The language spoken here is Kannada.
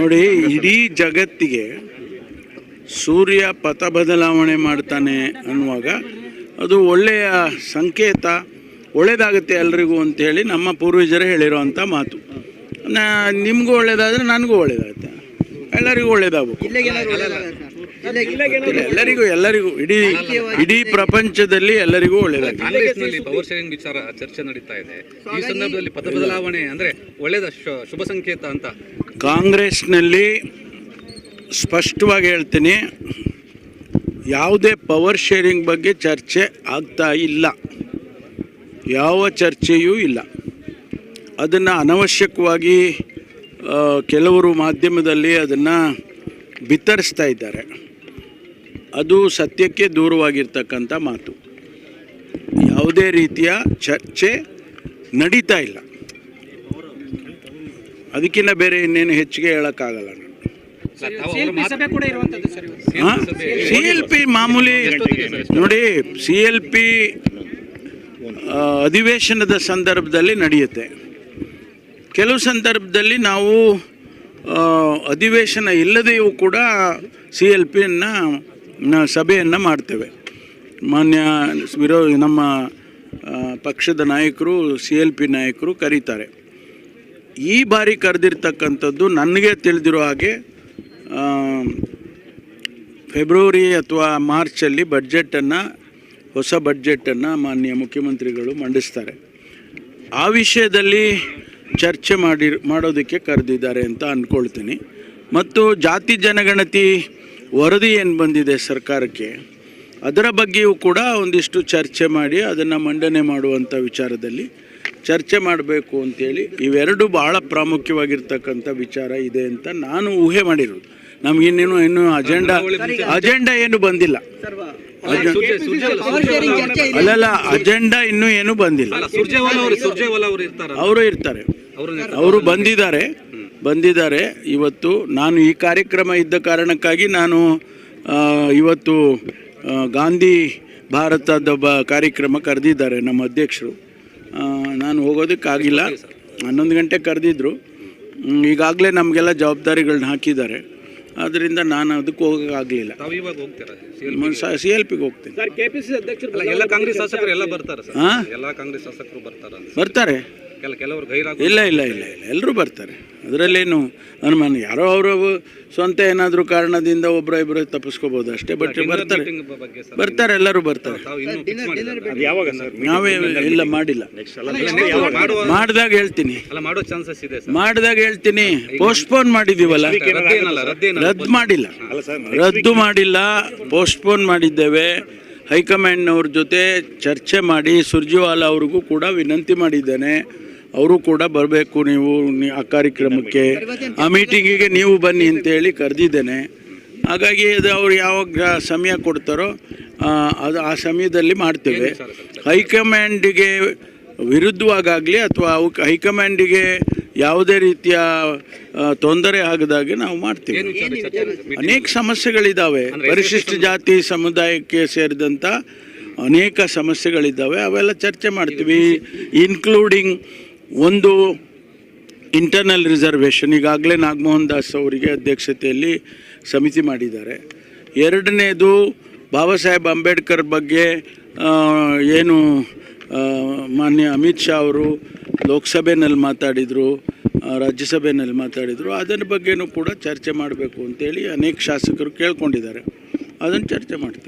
ನೋಡಿ, ಇಡೀ ಜಗತ್ತಿಗೆ ಸೂರ್ಯ ಪಥ ಬದಲಾವಣೆ ಮಾಡ್ತಾನೆ ಅನ್ನುವಾಗ ಅದು ಒಳ್ಳೆಯ ಸಂಕೇತ, ಒಳ್ಳೇದಾಗುತ್ತೆ ಎಲ್ರಿಗೂ ಅಂತೇಳಿ ನಮ್ಮ ಪೂರ್ವಜರೇ ಹೇಳಿರೋವಂಥ ಮಾತು. ನಾ, ನಿಮಗೂ ಒಳ್ಳೇದಾದರೆ ನನಗೂ ಒಳ್ಳೇದಾಗುತ್ತೆ. ಎಲ್ಲರಿಗೂ ಒಳ್ಳೇದಾಗಬೇಕು. ಎಲ್ಲರಿಗೂ ಎಲ್ಲರಿಗೂ ಇಡೀ ಇಡೀ ಪ್ರಪಂಚದಲ್ಲಿ ಎಲ್ಲರಿಗೂ ಒಳ್ಳೆಯದು ಕಾಂಗ್ರೆಸ್ನಲ್ಲಿ ಪವರ್ ಶೇರಿಂಗ್ ವಿಚಾರ ಚರ್ಚೆ ನಡೀತಾ ಇದೆ. ಈ ಸಂದರ್ಭದಲ್ಲಿ ಪದ ಬದಲಾವಣೆ ಅಂದ್ರೆ ಒಳ್ಳೆಯದ ಶುಭ ಸಂಕೇತ ಅಂತ? ಕಾಂಗ್ರೆಸ್ನಲ್ಲಿ ಸ್ಪಷ್ಟವಾಗಿ ಹೇಳ್ತೀನಿ ಯಾವುದೇ ಪವರ್ ಶೇರಿಂಗ್ ಬಗ್ಗೆ ಚರ್ಚೆ ಆಗ್ತಾ ಇಲ್ಲ. ಯಾವ ಚರ್ಚೆಯೂ ಇಲ್ಲ. ಅದನ್ನು ಅನವಶ್ಯಕವಾಗಿ ಕೆಲವರು ಮಾಧ್ಯಮದಲ್ಲಿ ಅದನ್ನು ಬಿತ್ತರಿಸ್ತಾ ಇದ್ದಾರೆ. ಅದು ಸತ್ಯಕ್ಕೆ ದೂರವಾಗಿರ್ತಕ್ಕಂಥ ಮಾತು. ಯಾವುದೇ ರೀತಿಯ ಚರ್ಚೆ ನಡೀತಾ ಇಲ್ಲ. ಅದಕ್ಕಿಂತ ಬೇರೆ ಇನ್ನೇನು ಹೆಚ್ಚಿಗೆ ಹೇಳೋಕ್ಕಾಗಲ್ಲ ನಾನು. ಸಿ ಎಲ್ ಪಿ ಮಾಮೂಲಿ ನೋಡಿ ಸಿ ಎಲ್ ಪಿ ಅಧಿವೇಶನದ ಸಂದರ್ಭದಲ್ಲಿ ನಡೆಯುತ್ತೆ. ಕೆಲವು ಸಂದರ್ಭದಲ್ಲಿ ನಾವು ಅಧಿವೇಶನ ಇಲ್ಲದೆಯೂ ಕೂಡ ಸಿ ಎಲ್ ಪಿಯನ್ನು ಸಭೆಯನ್ನು ಮಾಡ್ತೇವೆ. ಮಾನ್ಯ ವಿರೋ, ನಮ್ಮ ಪಕ್ಷದ ನಾಯಕರು ಸಿ ಎಲ್ ಪಿ ನಾಯಕರು ಕರೀತಾರೆ. ಈ ಬಾರಿ ಕರೆದಿರ್ತಕ್ಕಂಥದ್ದು ನನಗೆ ತಿಳಿದಿರೋ ಹಾಗೆ ಫೆಬ್ರವರಿ ಅಥವಾ ಮಾರ್ಚಲ್ಲಿ ಬಡ್ಜೆಟನ್ನು ಹೊಸ ಬಡ್ಜೆಟನ್ನು ಮಾನ್ಯ ಮುಖ್ಯಮಂತ್ರಿಗಳು ಮಂಡಿಸ್ತಾರೆ. ಆ ವಿಷಯದಲ್ಲಿ ಚರ್ಚೆ ಮಾಡಿ ಮಾಡೋದಕ್ಕೆ ಕರೆದಿದ್ದಾರೆ ಅಂತ ಅಂದ್ಕೊಳ್ತೀನಿ ಮತ್ತು ಜಾತಿ ಜನಗಣತಿ ವರದಿ ಏನು ಬಂದಿದೆ ಸರ್ಕಾರಕ್ಕೆ ಅದರ ಬಗ್ಗೆಯೂ ಕೂಡ ಒಂದಿಷ್ಟು ಚರ್ಚೆ ಮಾಡಿ ಅದನ್ನು ಮಂಡನೆ ಮಾಡುವಂಥ ವಿಚಾರದಲ್ಲಿ ಚರ್ಚೆ ಮಾಡಬೇಕು ಅಂತೇಳಿ ಇವೆರಡು ಬಹಳ ಪ್ರಾಮುಖ್ಯವಾಗಿರ್ತಕ್ಕಂಥ ವಿಚಾರ ಇದೆ ಅಂತ ನಾನು ಊಹೆ ಮಾಡಿರೋದು. ನಮಗಿನ್ನೇನು ಇನ್ನೂ ಅಜೆಂಡಾ ಅಜೆಂಡಾ ಏನು ಬಂದಿಲ್ಲ. ಅಲ್ಲಲ್ಲ ಅಜೆಂಡಾ ಇನ್ನೂ ಏನು ಬಂದಿಲ್ಲ. ಅವರು ಇರ್ತಾರ ಅವರು ಇರ್ತಾರೆ. ಅವರು ಅವರು ಬಂದಿದ್ದಾರೆ. ಬಂದಿದ್ದಾರೆ. ಇವತ್ತು ನಾನು ಈ ಕಾರ್ಯಕ್ರಮ ಇದ್ದ ಕಾರಣಕ್ಕಾಗಿ ನಾನು ಇವತ್ತು ಗಾಂಧಿ ಭಾರತದ ಬ ಕಾರ್ಯಕ್ರಮ ಕರೆದಿದ್ದಾರೆ ನಮ್ಮ ಅಧ್ಯಕ್ಷರು. ನಾನು ಹೋಗೋದಕ್ಕಾಗಿಲ್ಲ. ಹನ್ನೊಂದು ಗಂಟೆ ಕರೆದಿದ್ರು. ಈಗಾಗಲೇ ನಮಗೆಲ್ಲ ಜವಾಬ್ದಾರಿಗಳನ್ನ ಹಾಕಿದ್ದಾರೆ. ಆದ್ದರಿಂದ ನಾನು ಅದಕ್ಕೆ ಹೋಗೋಕ್ಕಾಗಲಿಲ್ಲ ತಾವು ಇವಾಗ ಹೋಗ್ತೀರಾ? ಸಿ ಎಲ್ ಪಿಗೆ ಹೋಗ್ತೀನಿ ಎಲ್ಲ ಕಾಂಗ್ರೆಸ್ ಶಾಸಕರು ಎಲ್ಲ ಬರ್ತಾರೆ ಸರ್. ಹಾ? ಎಲ್ಲ ಕಾಂಗ್ರೆಸ್ ಶಾಸಕರು ಬರ್ತಾರ ಬರ್ತಾರೆ. ಕೆಲ ಕೆಲವರು ಗೈರಾಗ ಇಲ್ಲ ಇಲ್ಲ ಇಲ್ಲ ಇಲ್ಲ. ಎಲ್ಲರೂ ಬರ್ತಾರೆ. ಅದರಲ್ಲೇನು ಅನುಮಾನ ಯಾರೋ ಅವರು ಸ್ವಂತ ಏನಾದರೂ ಕಾರಣದಿಂದ ಒಬ್ಬರ ಇಬ್ಬರು ತಪ್ಪಿಸ್ಕೋಬೋದು ಅಷ್ಟೇ ಬಟ್ ಬರ್ತಾರೆ. ಬರ್ತಾರೆ ಎಲ್ಲರೂ ಬರ್ತಾರೆ. ನಾವೇ ಇಲ್ಲ ಮಾಡಿಲ್ಲ. ಮಾಡಿದಾಗ ಹೇಳ್ತೀನಿ. ಅಲ್ಲ ಮಾಡೋ ಚಾನ್ಸಸ್ ಇದೆ ಸರ್. ಮಾಡಿದಾಗ ಹೇಳ್ತೀನಿ. ಪೋಸ್ಟ್ಪೋನ್ ಮಾಡಿದ್ದೀವಲ್ಲ ರದ್ದು ಮಾಡಿಲ್ಲ. ರದ್ದು ಮಾಡಿಲ್ಲ ಪೋಸ್ಟ್ಪೋನ್ ಮಾಡಿದ್ದೇವೆ. ಹೈಕಮಾಂಡ್ನವ್ರ ಜೊತೆ ಚರ್ಚೆ ಮಾಡಿ ಸುರ್ಜಿವಾಲಾ ಅವ್ರಿಗೂ ಕೂಡ ವಿನಂತಿ ಮಾಡಿದ್ದೇನೆ. ಅವರು ಕೂಡ ಬರಬೇಕು ನೀವು ಆ ಕಾರ್ಯಕ್ರಮಕ್ಕೆ. ಆ ಮೀಟಿಂಗಿಗೆ ನೀವು ಬನ್ನಿ ಅಂತೇಳಿ ಕರೆದಿದ್ದೇನೆ. ಹಾಗಾಗಿ ಅದು ಅವ್ರು ಯಾವಾಗ ಸಮಯ ಕೊಡ್ತಾರೋ ಅದು ಆ ಸಮಯದಲ್ಲಿ ಮಾಡ್ತೇವೆ. ಹೈಕಮಾಂಡಿಗೆ ವಿರುದ್ಧವಾಗಲಿ ಅಥವಾ ಅವಕ್ಕೆ ಹೈಕಮಾಂಡಿಗೆ ಯಾವುದೇ ರೀತಿಯ ತೊಂದರೆ ಆಗದಾಗೆ ನಾವು ಮಾಡ್ತೀವಿ? ಅನೇಕ ಸಮಸ್ಯೆಗಳಿದ್ದಾವೆ ಪರಿಶಿಷ್ಟ ಜಾತಿ ಸಮುದಾಯಕ್ಕೆ ಸೇರಿದಂಥ ಅನೇಕ ಸಮಸ್ಯೆಗಳಿದ್ದಾವೆ ಅವೆಲ್ಲ ಚರ್ಚೆ ಮಾಡ್ತೀವಿ. ಇನ್ಕ್ಲೂಡಿಂಗ್ ಒಂದು ಇಂಟರ್ನಲ್ ರಿಸರ್ವೇಷನ್ ಈಗಾಗಲೇ ನಾಗಮೋಹನ್ ದಾಸ್ ಅವರಿಗೆ ಅಧ್ಯಕ್ಷತೆಯಲ್ಲಿ ಸಮಿತಿ ಮಾಡಿದ್ದಾರೆ. ಎರಡನೇದು ಬಾಬಾ ಸಾಹೇಬ್ ಅಂಬೇಡ್ಕರ್ ಬಗ್ಗೆ ಏನು ಮಾನ್ಯ ಅಮಿತ್ ಶಾ ಅವರು ಲೋಕಸಭೆಯಲ್ಲಿ ಮಾತಾಡಿದರು ರಾಜ್ಯಸಭೆಯಲ್ಲಿ ಮಾತಾಡಿದರು, ಅದರ ಬಗ್ಗೆನೂ ಕೂಡ ಚರ್ಚೆ ಮಾಡಬೇಕು ಅಂತೇಳಿ ಅನೇಕ ಶಾಸಕರು ಕೇಳ್ಕೊಂಡಿದ್ದಾರೆ. ಅದನ್ನು ಚರ್ಚೆ ಮಾಡ್ತೀವಿ.